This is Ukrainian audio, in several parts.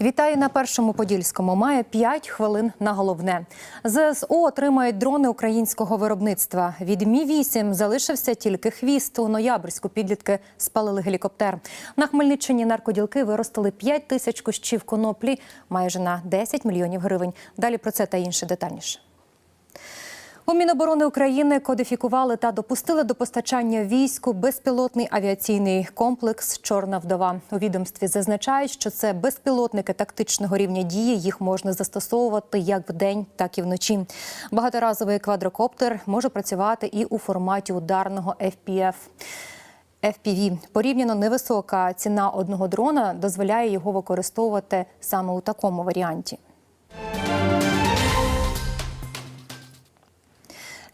Вітаю на першому подільському. Має 5 хвилин на головне. ЗСУ отримають дрони українського виробництва. Від Мі 8 залишився тільки хвіст. У ноябрьську підлітки спалили гелікоптер. На Хмельниччині наркоділки виростили 5 тисяч кущів коноплі, майже на 10 мільйонів гривень. Далі про це та інше детальніше. У Міноборони України кодифікували та допустили до постачання війську безпілотний авіаційний комплекс Чорна вдова. У відомстві зазначають, що це безпілотники тактичного рівня дії. Їх можна застосовувати як вдень, так і вночі. Багаторазовий квадрокоптер може працювати і у форматі ударного FPF. FPV. порівняно невисока ціна одного дрона дозволяє його використовувати саме у такому варіанті.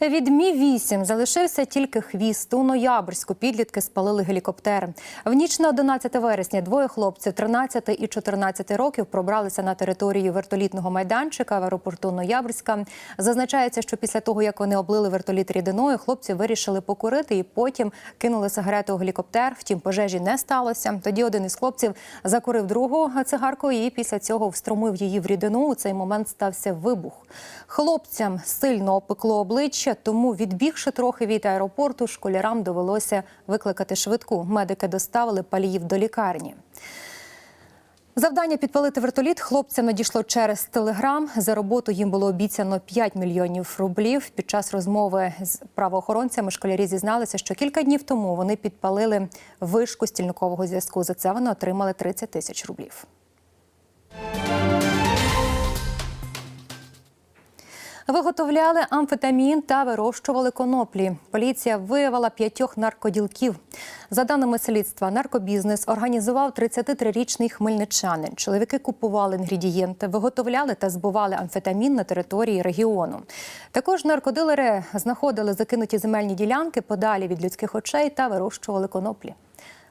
Від Мі 8 залишився тільки хвіст. У ноябрьську підлітки спалили гелікоптер. В ніч на 11 вересня двоє хлопців 13 і 14 років пробралися на територію вертолітного майданчика в аеропорту Ноябрьська. Зазначається, що після того, як вони облили вертоліт рідиною, хлопці вирішили покурити і потім кинули сигарету у гелікоптер. Втім, пожежі не сталося. Тоді один із хлопців закурив другу цигарку і після цього встромив її в рідину. У цей момент стався вибух. Хлопцям сильно опекло обличчя, тому, відбігши трохи від аеропорту, школярам довелося викликати швидку. Медики доставили паліїв до лікарні. Завдання підпалити вертоліт хлопцям надійшло через телеграм. За роботу їм було обіцяно 5 мільйонів рублів. Під час розмови з правоохоронцями школярі зізналися, що кілька днів тому вони підпалили вишку стільникового зв'язку. За це вони отримали 30 тисяч рублів. Виготовляли амфетамін та вирощували коноплі. Поліція виявила п'ятьох наркоділків. За даними слідства, наркобізнес організував 33-річний хмельничанин. Чоловіки купували інгредієнти, виготовляли та збували амфетамін на території регіону. Також наркодилери знаходили закинуті земельні ділянки подалі від людських очей та вирощували коноплі.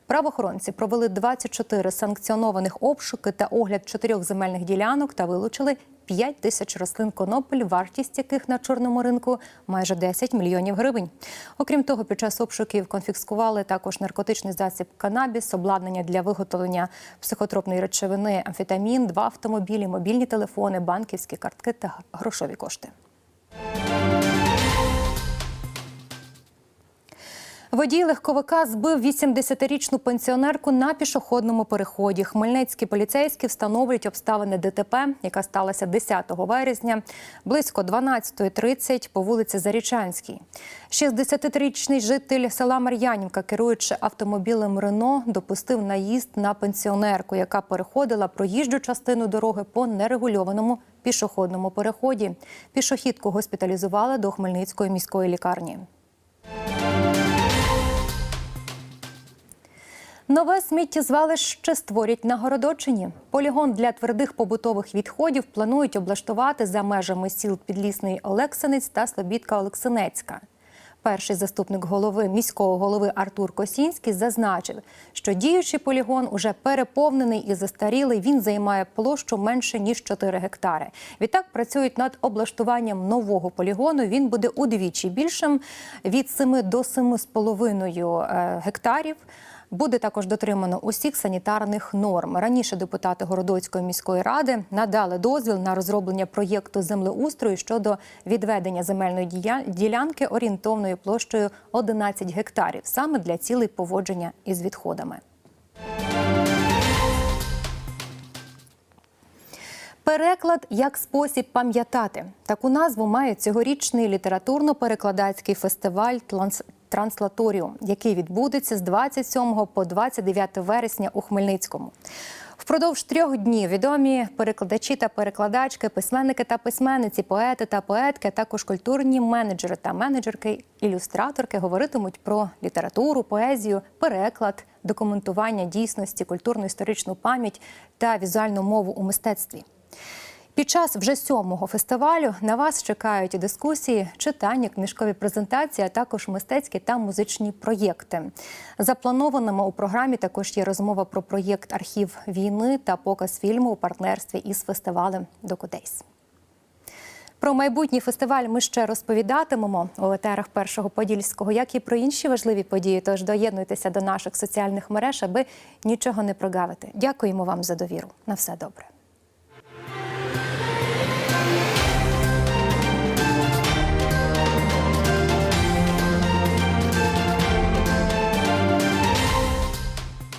Правоохоронці провели 24 санкціонованих обшуки та огляд чотирьох земельних ділянок та вилучили 5 тисяч рослин конопель, вартість яких на чорному ринку майже 10 мільйонів гривень. Окрім того, під час обшуків конфіскували також наркотичний засіб канабіс, обладнання для виготовлення психотропної речовини, амфетамін, два автомобілі, мобільні телефони, банківські картки та грошові кошти. Водій легковика збив 80-річну пенсіонерку на пішохідному переході. Хмельницькі поліцейські встановлюють обставини ДТП, яка сталася 10 вересня, близько 12.30 по вулиці Зарічанській. 63-річний житель села Мар'янівка, керуючи автомобілем Рено, допустив наїзд на пенсіонерку, яка переходила проїжджу частину дороги по нерегульованому пішохідному переході. Пішохідку госпіталізували до Хмельницької міської лікарні. Нове сміттєзвалище створять на Городочині. Полігон для твердих побутових відходів планують облаштувати за межами сіл Підлісний Олексинець та Слобідка Олексинецька. Перший заступник голови міського голови Артур Косінський зазначив, що діючий полігон уже переповнений і застарілий. Він займає площу менше ніж 4 гектари. Відтак працюють над облаштуванням нового полігону. Він буде удвічі більшим від 7 до 7,5 гектарів. Буде також дотримано усіх санітарних норм. Раніше депутати Городоцької міської ради надали дозвіл на розроблення проєкту землеустрою щодо відведення земельної ділянки орієнтовною площею 11 гектарів, саме для цілей поводження із відходами. Переклад як спосіб пам'ятати. Таку назву має цьогорічний літературно-перекладацький фестиваль Транслаторіум, який відбудеться з 27 по 29 вересня у Хмельницькому. Впродовж трьох днів відомі перекладачі та перекладачки, письменники та письменниці, поети та поетки, а також культурні менеджери та менеджерки, ілюстраторки говоритимуть про літературу, поезію, переклад, документування дійсності, культурно-історичну пам'ять та візуальну мову у мистецтві. Під час вже сьомого фестивалю на вас чекають дискусії, читання, книжкові презентації, а також мистецькі та музичні проєкти. Запланованими у програмі також є розмова про проєкт Архів війни та показ фільму у партнерстві із фестивалем Докудейс. Про майбутній фестиваль ми ще розповідатимемо у етерах першого подільського, як і про інші важливі події. Тож доєднуйтеся до наших соціальних мереж, аби нічого не прогавити. Дякуємо вам за довіру. На все добре.